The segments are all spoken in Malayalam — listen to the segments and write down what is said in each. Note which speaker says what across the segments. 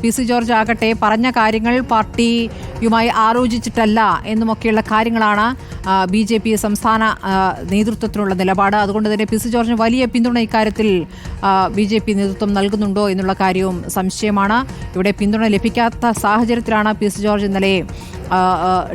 Speaker 1: പി സി ജോർജ് ആകട്ടെ പറഞ്ഞ കാര്യങ്ങൾ പാർട്ടിയുമായി ആലോചിച്ചിട്ടല്ല എന്നുമൊക്കെയുള്ള കാര്യങ്ങളാണ് ബി ജെ പി സംസ്ഥാന നേതൃത്വത്തിനുള്ള നിലപാട്. അതുകൊണ്ട് തന്നെ പി സി ജോർജിന് വലിയ പിന്തുണ ഇക്കാര്യത്തിൽ ബി ജെ പി നേതൃത്വം നൽകുന്നുണ്ടോ എന്നുള്ള കാര്യവും സംശയമാണ്. ഇവിടെ പിന്തുണ ലഭിക്കാത്ത സാഹചര്യത്തിലാണ് പി സി ജോർജ് ഇന്നലെ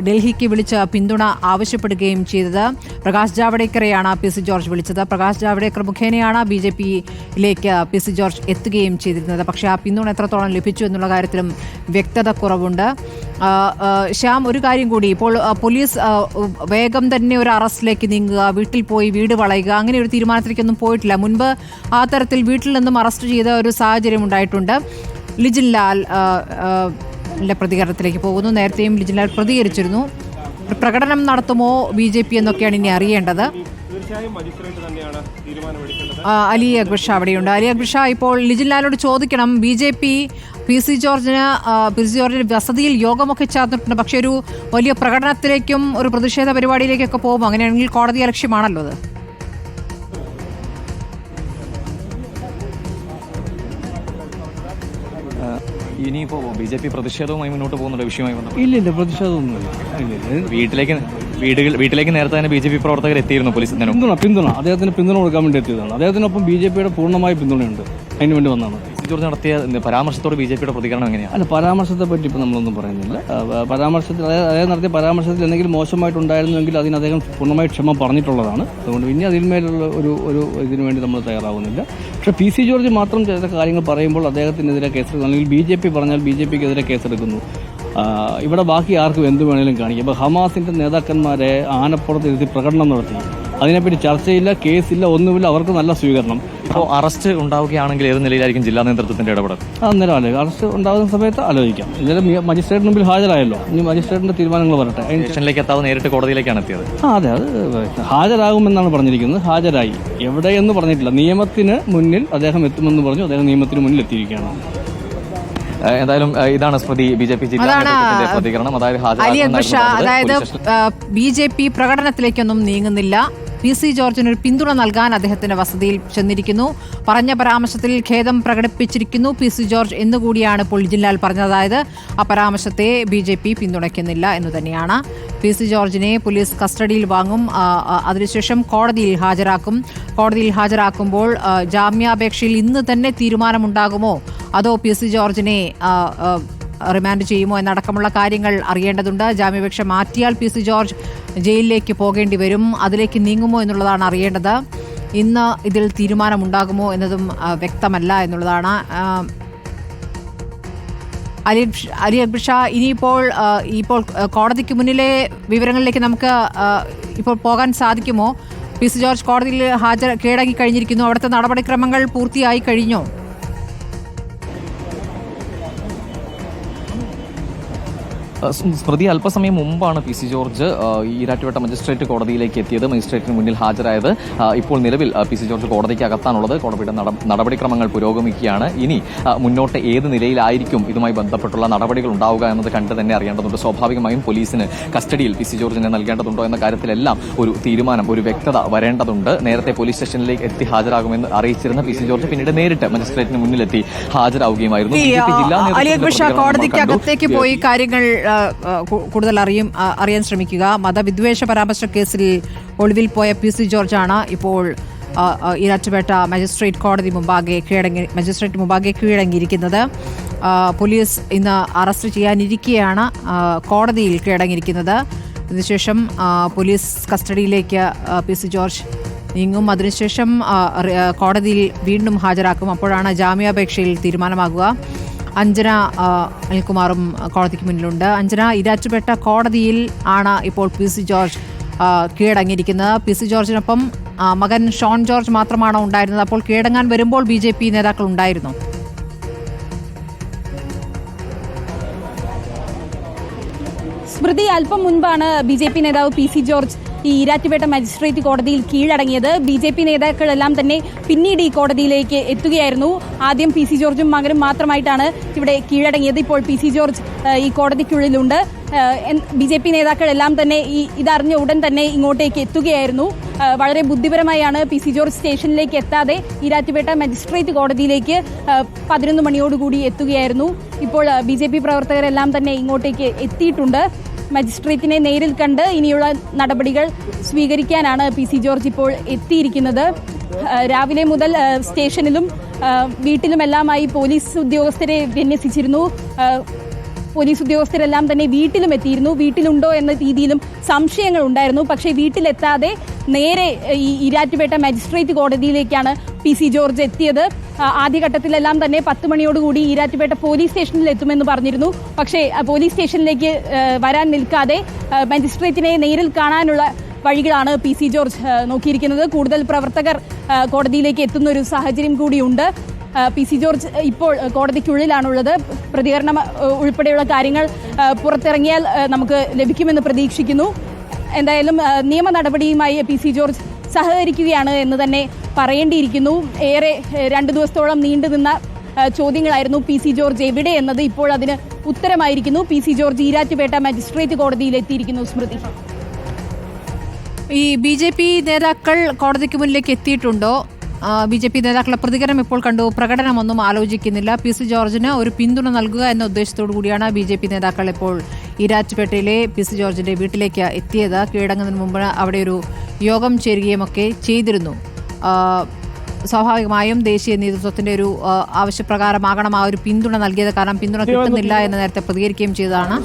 Speaker 1: ഡൽഹിക്ക് വിളിച്ച് പിന്തുണ ആവശ്യപ്പെടുകയും ചെയ്തത് പ്രകാശ് ജാവ്ദേക്കറെയാണ് പി സി ജോർജ് വിളിച്ചത്. പ്രകാശ് ജാവ്ദേക്കർ മുഖേനയാണ് ബി ജെ പിയിലേക്ക് പി സി ജോർജ് എത്തുകയും ചെയ്തിരുന്നത്. പക്ഷേ ആ പിന്തുണ എത്രത്തോളം ലഭിച്ചു എന്നുള്ള കാര്യത്തിലും വ്യക്തത കുറവുണ്ട്. ശ്യാം ഒരു കാര്യം കൂടി. ഇപ്പോൾ പോലീസ് വേഗം തന്നെ ഒരു അറസ്റ്റിലേക്ക് നീങ്ങുക വീട്ടിൽ പോയി വീട് വളയുക അങ്ങനെ ഒരു തീരുമാനത്തിലേക്കൊന്നും പോയിട്ടില്ല. മുൻപ് ആ തരത്തിൽ വീട്ടിൽ നിന്നും അറസ്റ്റ് ചെയ്ത ഒരു സാഹചര്യം ഉണ്ടായിട്ടുണ്ട്. ലിജിൻ ലാൽ പ്രതികരണത്തിലേക്ക് പോകുന്നു. നേരത്തെയും ലിജിലാൽ പ്രതികരിച്ചിരുന്നു. പ്രകടനം നടത്തുമോ ബി ജെ പി എന്നൊക്കെയാണ് ഇനി അറിയേണ്ടത്. അലി അക്ബർ ഷാ അവിടെയുണ്ട്. അലി അക്ബർ ഷാ ഇപ്പോൾ ലിജിൻലാലോട് ചോദിക്കണം. B J P P C ജോർജിന് പി സി ജോർജിന് വസതിയിൽ യോഗമൊക്കെ ചേർന്നിട്ടുണ്ട്. പക്ഷെ ഒരു വലിയ പ്രകടനത്തിലേക്കും ഒരു പ്രതിഷേധ പരിപാടിയിലേക്കൊക്കെ പോകും. അങ്ങനെയാണെങ്കിൽ കോടതി ലക്ഷ്യമാണല്ലോ അത്.
Speaker 2: ഇനിയിപ്പോ ബി ജെ പി പ്രതിഷേധവുമായി മുന്നോട്ട് പോകുന്ന വിഷയമായി ബന്ധപ്പെട്ട്
Speaker 3: ഇല്ല ഇല്ല പ്രതിഷേധമൊന്നുമില്ല. ഇല്ല ഇല്ല
Speaker 2: വീട്ടിലേക്ക് വീടുകൾ വീട്ടിലേക്ക് നേരത്തെ തന്നെ ബി ജെ പി പ്രവർത്തകർ എത്തിയിരുന്നു പോലീസ്.
Speaker 3: പിന്തുണ പിന്തുണ. അദ്ദേഹത്തിന് പിന്തുണ കൊടുക്കാൻ വേണ്ടി എത്തിയതാണ്. അദ്ദേഹത്തിനൊപ്പം ബി ജെ പിയുടെ പൂർണമായ പിന്തുണയുണ്ട്. അതിന് വേണ്ടി വന്നതാണ്.
Speaker 2: ജോർജ് നടത്തിയ പരാമർശത്തോട് ബി ജെ പിയുടെ പ്രതികരണം എങ്ങനെയാണ്
Speaker 3: അല്ല പരാമർശത്തെ പറ്റി ഇപ്പോൾ നമ്മളൊന്നും പറയുന്നില്ല. പരാമർശത്തിൽ അതായത് നടത്തിയ പരാമർശത്തിൽ എന്തെങ്കിലും മോശമായിട്ടുണ്ടായിരുന്നുവെങ്കിൽ അതിന് അദ്ദേഹം പൂർണമായി ക്ഷമ പറഞ്ഞിട്ടുള്ളതാണ്. അതുകൊണ്ട് ഇനി അതിന്മേലുള്ള ഒരു ഒരു ഇതിനു വേണ്ടി നമ്മൾ തയ്യാറാവുന്നില്ല. പക്ഷേ പി സി ജോർജ് മാത്രം ചില കാര്യങ്ങൾ പറയുമ്പോൾ അദ്ദേഹത്തിനെതിരെ കേസെടുക്കുന്നു. അല്ലെങ്കിൽ ബി ജെ പി പറഞ്ഞാൽ ബി ജെ പിക്കെതിരെ കേസെടുക്കുന്നു ഇവിടെ ബാക്കി ആർക്കും എന്ത് വേണേലും കാണിക്കും. ഇപ്പോൾ ഹമാസിന്റെ നേതാക്കന്മാരെ ആനപ്പുറത്ത് ഇരുത്തി പ്രകടനം നടത്തി. അതിനെപ്പറ്റി ചർച്ചയില്ല കേസില്ല ഒന്നുമില്ല. അവർക്ക് നല്ല സ്വീകരണം.
Speaker 2: അപ്പോൾ അറസ്റ്റ് ഉണ്ടാവുകയാണെങ്കിൽ ഏത് നിലയിലായിരിക്കും ജില്ലാ നേതൃത്വത്തിന്റെ ഇടപെടൽ?
Speaker 3: അന്നേരം അറസ്റ്റ് ഉണ്ടാകുന്ന സമയത്ത് ആലോചിക്കാം. ഇന്നലെ മജിസ്ട്രേറ്റ് മജിസ്ട്രേറ്റിന് മുമ്പിൽ ഹാജരായല്ലോ. ഇനി മജിസ്ട്രേറ്റിന്റെ തീരുമാനങ്ങൾ വരട്ടെ.
Speaker 2: സ്റ്റേഷനിലേക്ക് എത്താതെ നേരിട്ട് കോടതിയിലേക്കാണ് എത്തിയത്.
Speaker 3: ആ അതെ. അത് ഹാജരാകുമെന്നാണ് പറഞ്ഞിരിക്കുന്നത്. ഹാജരായി. എവിടെയെന്ന് പറഞ്ഞിട്ടില്ല. നിയമത്തിന് മുന്നിൽ അദ്ദേഹം എത്തുമെന്ന് പറഞ്ഞു. അദ്ദേഹം നിയമത്തിന് മുന്നിൽ എത്തിയിരിക്കുകയാണ്.
Speaker 2: എന്തായാലും ഇതാണ് സ്മൃതി. ബി ജെ പി പ്രതികരണം. അതായത്
Speaker 1: അതായത് ബി ജെ പി പ്രകടനത്തിലേക്കൊന്നും നീങ്ങുന്നില്ല. പി സി ജോർജിന് ഒരു പിന്തുണ നൽകാൻ അദ്ദേഹത്തിന്റെ വസതിയിൽ ചെന്നിരിക്കുന്നു. പറഞ്ഞ പരാമർശത്തിൽ ഖേദം പ്രകടിപ്പിച്ചിരിക്കുന്നു പി സി ജോർജ് എന്നുകൂടിയാണ് ഇപ്പോൾ ജില്ലാൽ പറഞ്ഞത്. അതായത് ആ പരാമർശത്തെ ബി ജെ പി പിന്തുണയ്ക്കുന്നില്ല എന്ന് തന്നെയാണ്. പി സി ജോർജിനെ പോലീസ് കസ്റ്റഡിയിൽ വാങ്ങും. അതിനുശേഷം കോടതിയിൽ ഹാജരാക്കും. കോടതിയിൽ ഹാജരാക്കുമ്പോൾ ജാമ്യാപേക്ഷയിൽ ഇന്ന് തന്നെ തീരുമാനമുണ്ടാകുമോ? അതോ പി സി ജോർജിനെ റിമാൻഡ് ചെയ്യുമോ എന്നടക്കമുള്ള കാര്യങ്ങൾ അറിയേണ്ടതുണ്ട്. ജാമ്യപേക്ഷ മാറ്റിയാൽ പി സി ജോർജ് ജയിലിലേക്ക് പോകേണ്ടി വരും. അതിലേക്ക് നീങ്ങുമോ എന്നുള്ളതാണ് അറിയേണ്ടത്. ഇന്ന് ഇതിൽ തീരുമാനമുണ്ടാകുമോ എന്നതും വ്യക്തമല്ല എന്നുള്ളതാണ്. അലി അലി അബ്ഷ ഇനിയിപ്പോൾ ഇപ്പോൾ കോടതിക്ക് മുന്നിലെ വിവരങ്ങളിലേക്ക് നമുക്ക് ഇപ്പോൾ പോകാൻ സാധിക്കുമോ? പി സി ജോർജ് കോടതിയിൽ ഹാജർ കീഴടങ്ങി കഴിഞ്ഞിരിക്കുന്നു. അവിടുത്തെ നടപടിക്രമങ്ങൾ പൂർത്തിയായി കഴിഞ്ഞോ.
Speaker 2: സ്മൃതി അല്പസമയം മുമ്പാണ് P C George Erattupetta magistrate കോടതിയിലേക്ക് എത്തിയത് മജിസ്ട്രേറ്റിന് മുന്നിൽ ഹാജരായത്. ഇപ്പോൾ നിലവിൽ പി സി ജോർജ് കോടതിക്ക് അകത്താണുള്ളത്. കോടതിയുടെ നടപടിക്രമങ്ങൾ പുരോഗമിക്കുകയാണ്. ഇനി മുന്നോട്ട് ഏത് നിലയിലായിരിക്കും ഇതുമായി ബന്ധപ്പെട്ടുള്ള നടപടികൾ ഉണ്ടാവുക എന്നത് കണ്ട് തന്നെ അറിയേണ്ടതുണ്ട്. സ്വാഭാവികമായും പോലീസിന് കസ്റ്റഡിയിൽ പി സി ജോർജിനെ നൽകേണ്ടതുണ്ടോ എന്ന കാര്യത്തിലെല്ലാം ഒരു തീരുമാനം ഒരു വ്യക്തത വരേണ്ടതുണ്ട്. നേരത്തെ പോലീസ് സ്റ്റേഷനിലേക്ക് എത്തി ഹാജരാകുമെന്ന് അറിയിച്ചിരുന്ന പി സി ജോർജ് പിന്നീട് നേരിട്ട് മജിസ്ട്രേറ്റിന് മുന്നിലെത്തി ഹാജരാവുകയുമായിരുന്നു.
Speaker 1: കോടതിക്ക് അകത്തേക്ക് പോയി കാര്യങ്ങൾ കൂടുതൽ അറിയും അറിയാൻ ശ്രമിക്കുക. മതവിദ്വേഷ പരാമർശ കേസിൽ ഒളിവിൽ പോയ പി സി ജോർജാണ് ഇപ്പോൾ ഈരാറ്റുപേട്ട മജിസ്ട്രേറ്റ് കോടതി മുമ്പാകെ കീഴടങ്ങി മജിസ്ട്രേറ്റ് മുമ്പാകെ കീഴടങ്ങിയിരിക്കുന്നത്. പോലീസ് ഇന്ന് അറസ്റ്റ് ചെയ്യാനിരിക്കെയാണ് കോടതിയിൽ കീഴടങ്ങിയിരിക്കുന്നത്. ഇതിനുശേഷം ആ, പോലീസ് കസ്റ്റഡിയിലേക്ക് പി സി ജോർജ് നീങ്ങും. അതിനുശേഷം കോടതിയിൽ വീണ്ടും ഹാജരാക്കും. അപ്പോഴാണ് ജാമ്യാപേക്ഷയിൽ തീരുമാനമാകുക. അഞ്ജന അനിൽകുമാറും കോടതിക്ക് മുന്നിലുണ്ട്. അഞ്ജന ഇരാറ്റുപേട്ട കോടതിയിൽ ആണ് ഇപ്പോൾ പി സി ജോർജ് കീഴടങ്ങിയിരിക്കുന്നത്. പി സി ജോർജിനൊപ്പം മകൻ ഷോൺ ജോർജ് മാത്രമാണോ ഉണ്ടായിരുന്നത്? അപ്പോൾ കീഴടങ്ങാൻ വരുമ്പോൾ ബി ജെ പി നേതാക്കൾ ഉണ്ടായിരുന്നു.
Speaker 4: സ്മൃതി അല്പം മുൻപാണ് ബി ജെ പി നേതാവ് പി സി ജോർജ് ഈ ഈരാറ്റുപേട്ട മജിസ്ട്രേറ്റ് കോടതിയിൽ കീഴടങ്ങിയത്. ബി ജെ പി നേതാക്കളെല്ലാം തന്നെ പിന്നീട് ഈ കോടതിയിലേക്ക് എത്തുകയായിരുന്നു. ആദ്യം പി സി ജോർജും മകനും മാത്രമായിട്ടാണ് ഇവിടെ കീഴടങ്ങിയത്. ഇപ്പോൾ പി സി ജോർജ് ഈ കോടതിക്കുള്ളിലുണ്ട്. ബി ജെ പി നേതാക്കളെല്ലാം തന്നെ ഈ ഇതറിഞ്ഞ ഉടൻ തന്നെ ഇങ്ങോട്ടേക്ക് എത്തുകയായിരുന്നു. വളരെ ബുദ്ധിപരമായാണ് പി സി ജോർജ് സ്റ്റേഷനിലേക്ക് എത്താതെ ഈരാറ്റുപേട്ട മജിസ്ട്രേറ്റ് കോടതിയിലേക്ക് പതിനൊന്ന് മണിയോടുകൂടി എത്തുകയായിരുന്നു. ഇപ്പോൾ ബി ജെ പി പ്രവർത്തകരെല്ലാം തന്നെ ഇങ്ങോട്ടേക്ക് എത്തിയിട്ടുണ്ട്. മജിസ്ട്രേറ്റിനെ നേരിൽ കണ്ട് ഇനിയുള്ള നടപടികൾ സ്വീകരിക്കാനാണ് പി സി ജോർജ് ഇപ്പോൾ എത്തിയിരിക്കുന്നത്. രാവിലെ മുതൽ സ്റ്റേഷനിലും വീട്ടിലുമെല്ലാമായി പോലീസ് ഉദ്യോഗസ്ഥരെ വിന്യസിച്ചിരുന്നു. പോലീസ് ഉദ്യോഗസ്ഥരെല്ലാം തന്നെ വീട്ടിലും എത്തിയിരുന്നു. വീട്ടിലുണ്ടോ എന്ന രീതിയിലും സംശയങ്ങൾ ഉണ്ടായിരുന്നു. പക്ഷേ വീട്ടിലെത്താതെ നേരെ ഈ ഇരാറ്റുപേട്ട മജിസ്ട്രേറ്റ് കോടതിയിലേക്കാണ് പി സി ജോർജ് എത്തിയത്. ആദ്യഘട്ടത്തിലെല്ലാം തന്നെ പത്ത് മണിയോടുകൂടി ഈരാറ്റുപേട്ട പോലീസ് സ്റ്റേഷനിൽ എത്തുമെന്ന് പറഞ്ഞിരുന്നു. പക്ഷേ പോലീസ് സ്റ്റേഷനിലേക്ക് വരാൻ നിൽക്കാതെ മജിസ്ട്രേറ്റിനെ നേരിൽ കാണാനുള്ള വഴികളാണ് പി സി ജോർജ് നോക്കിയിരിക്കുന്നത്. കൂടുതൽ പ്രവർത്തകർ കോടതിയിലേക്ക് എത്തുന്ന ഒരു സാഹചര്യം കൂടിയുണ്ട്. പി സി ജോർജ് ഇപ്പോൾ കോടതിക്കുള്ളിലാണുള്ളത്. പ്രതികരണം ഉൾപ്പെടെയുള്ള കാര്യങ്ങൾ പുറത്തിറങ്ങിയാൽ നമുക്ക് ലഭിക്കുമെന്ന് പ്രതീക്ഷിക്കുന്നു. എന്തായാലും നിയമ നടപടിയുമായി പി സി ജോർജ് സഹകരിക്കുകയാണ് എന്ന് തന്നെ പറയേണ്ടിയിരിക്കുന്നു. ഏറെ രണ്ടു ദിവസത്തോളം നീണ്ടുനിന്ന നിന്ന ചോദ്യങ്ങളായിരുന്നു പി സി ജോർജ് എവിടെ എന്നത് ഇപ്പോൾ അതിന് ഉത്തരമായിരിക്കുന്നു. P C George Erattupetta magistrate കോടതിയിൽ എത്തിയിരിക്കുന്നു സ്മൃതി.
Speaker 1: ഈ ബി ജെ പി നേതാക്കൾ കോടതിക്ക് മുന്നിലേക്ക് എത്തിയിട്ടുണ്ടോ? ബി ജെ പി നേതാക്കളുടെ പ്രതികരണം ഇപ്പോൾ കണ്ടു. പ്രകടനമൊന്നും ആലോചിക്കുന്നില്ല. പി സി ജോർജിന് ഒരു പിന്തുണ നൽകുക എന്ന ഉദ്ദേശത്തോടു കൂടിയാണ് ബി ജെ പി നേതാക്കൾ ഇപ്പോൾ ഈരാറ്റുപേട്ടയിലെ പി സി ജോർജിന്റെ വീട്ടിലേക്ക് എത്തിയത്. കീഴടങ്ങുന്നതിന് മുമ്പ് അവിടെ ഒരു യോഗം ചേരുകയും ഒക്കെ ചെയ്തിരുന്നു സ്വാഭാവികമായും ദേശീയ നേതൃത്വത്തിന്റെ ഒരു ആവശ്യപ്രകാരമാകണം ആ ഒരു പിന്തുണ നൽകിയത്. കാരണം പിന്തുണ കിട്ടുന്നില്ല എന്ന് നേരത്തെ പ്രതികരിക്കുകയും ചെയ്തതാണ്.